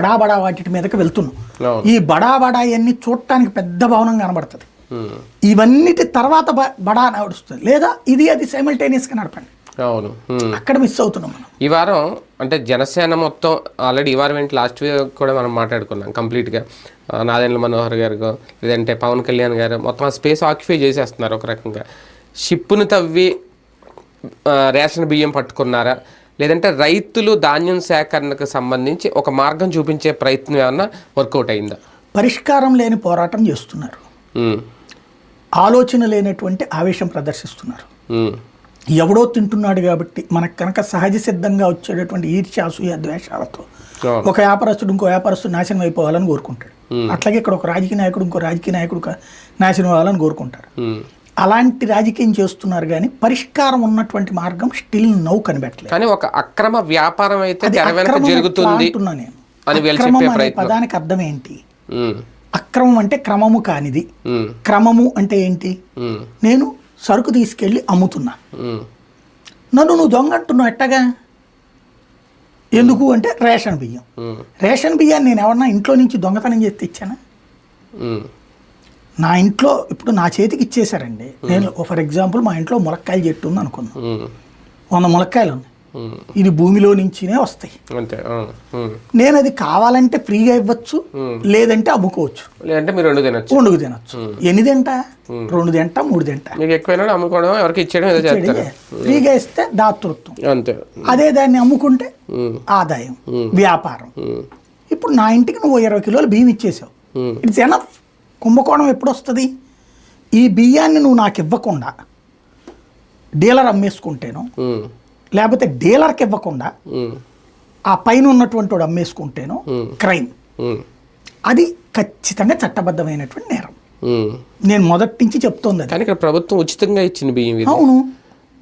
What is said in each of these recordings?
బడా బడా వాటి మీదకి వెళ్తున్నాం. ఈ బడా బడా ఇవన్నీ చూడటానికి పెద్ద భవనం కనబడుతుంది. ఇవన్నిటి తర్వాత బడా నడుస్తుంది. లేదా ఇది అది సైమిల్టేనియస్గా నడపండి. అవును. అక్కడ మిస్ అవుతున్నాం మనం. ఈ వారం అంటే జనసేన మొత్తం ఆల్రెడీ ఈ వారం ఏంటి? లాస్ట్ వీక్ కూడా మనం మాట్లాడుకున్నాం కంప్లీట్గా నాదెండ్ల మనోహర్ గారు లేదంటే పవన్ కళ్యాణ్ గారు మొత్తం ఆ స్పేస్ ఆక్యుపై చేసేస్తున్నారు ఒక రకంగా. షిప్పును తవ్వి రేషన్ బియ్యం పట్టుకున్నారా? లేదంటే రైతులు ధాన్యం సేకరణకు సంబంధించి ఒక మార్గం చూపించే ప్రయత్నం ఏమన్నా వర్కౌట్ అయిందా పరిష్కారం లేని పోరాటం చేస్తున్నారు. ఆలోచన లేనటువంటి ఆవేశం ప్రదర్శిస్తున్నారు. ఎవడో తింటున్నాడు కాబట్టి మనకు కనుక సహజ సిద్ధంగా వచ్చేటటువంటి ఈర్ష్యాసూయ ద్వేషాలతో. ఒక వ్యాపారస్తుడు ఇంకో వ్యాపారస్తుడు నాశనం అయిపోవాలని కోరుకుంటాడు అట్లాగే ఇక్కడ ఒక రాజకీయ నాయకుడు ఇంకో రాజకీయ నాయకుడు నాశనం అవ్వాలని కోరుకుంటారు. అలాంటి రాజకీయం చేస్తున్నారు కానీ పరిష్కారం ఉన్నటువంటి మార్గం స్టిల్ నౌ కనిపెట్టలేదు కానీ ఒక అక్రమ వ్యాపారం అయితే జరుగుతుంది అక్రమం అనే. పదానికి అర్థం ఏంటి. అక్రమం అంటే క్రమము కానిది. క్రమము అంటే ఏంటి. నేను సరుకు తీసుకెళ్ళి అమ్ముతున్నా. నన్ను నువ్వు దొంగ అంటున్నావు ఎట్టగా ఎందుకు అంటే రేషన్ బియ్యం. రేషన్ బియ్యాన్ని నేను ఎవరన్నా ఇంట్లో నుంచి దొంగతనం చేస్తే ఇచ్చానా. నా ఇంట్లో ఇప్పుడు నా చేతికి ఇచ్చేశారండి. నేను ఫర్ ఎగ్జాంపుల్ మా ఇంట్లో ములక్కాయల చెట్టు ఉంది అనుకుందాం. ఉమ్. వంద ములక్కాయలు ఉన్నాయి. ఇది భూమిలో నుంచినే వస్తాయి. నేను అది కావాలంటే ఫ్రీగా ఇవ్వచ్చు లేదంటే అమ్ముకోవచ్చు. లేదంటే మీరు రెండు తినచ్చు. ఎన్ని తింటా? రెండు తింటా మూడు తింటా? మీకు ఎక్కువైనా అమ్ముకోవడం ఎవరికి ఇచ్చేయడం ఏదో చేస్తారు. ఫ్రీగా ఇస్తే దాతృత్వం. అంతే. అదే దాన్ని అమ్ముకుంటే. ఆదాయం వ్యాపారం. ఇప్పుడు నా ఇంటికి నువ్వు ఇరవై కిలోలు బియ్యం ఇచ్చేసావు. It's enough. కుంభకోణం ఎప్పుడు వస్తుంది ఈ బియ్యాన్ని నువ్వు నాకు ఇవ్వకుండా డీలర్ అమ్మేసుకుంటేనో. లేకపోతే డీలర్కి ఇవ్వకుండా. ఆ పైన ఉన్నటువంటి వాడు అమ్మేసుకుంటేనో క్రైమ్. అది ఖచ్చితంగా చట్టబద్ధమైనటువంటి నేరం. నేను మొదటి నుంచి చెప్తోంది కానీ ఇక్కడ ప్రభుత్వం ఉచితంగా ఇచ్చింది బియ్యం అవును.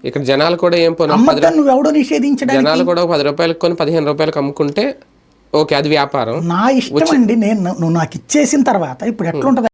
ఇక్కడ జనాలు కూడా ఏం పోను? అమ్మద్దని నువ్వు ఎవడో నిషేధించడానికి? జనాలు కూడా పది రూపాయలకు కొని పదిహేను రూపాయలకు అమ్ముకుంటే ఓకే అది వ్యాపారం. నా ఇష్టం అండి నేను నువ్వు నాకు ఇచ్చేసిన తర్వాత ఇప్పుడు ఎట్లుంటది?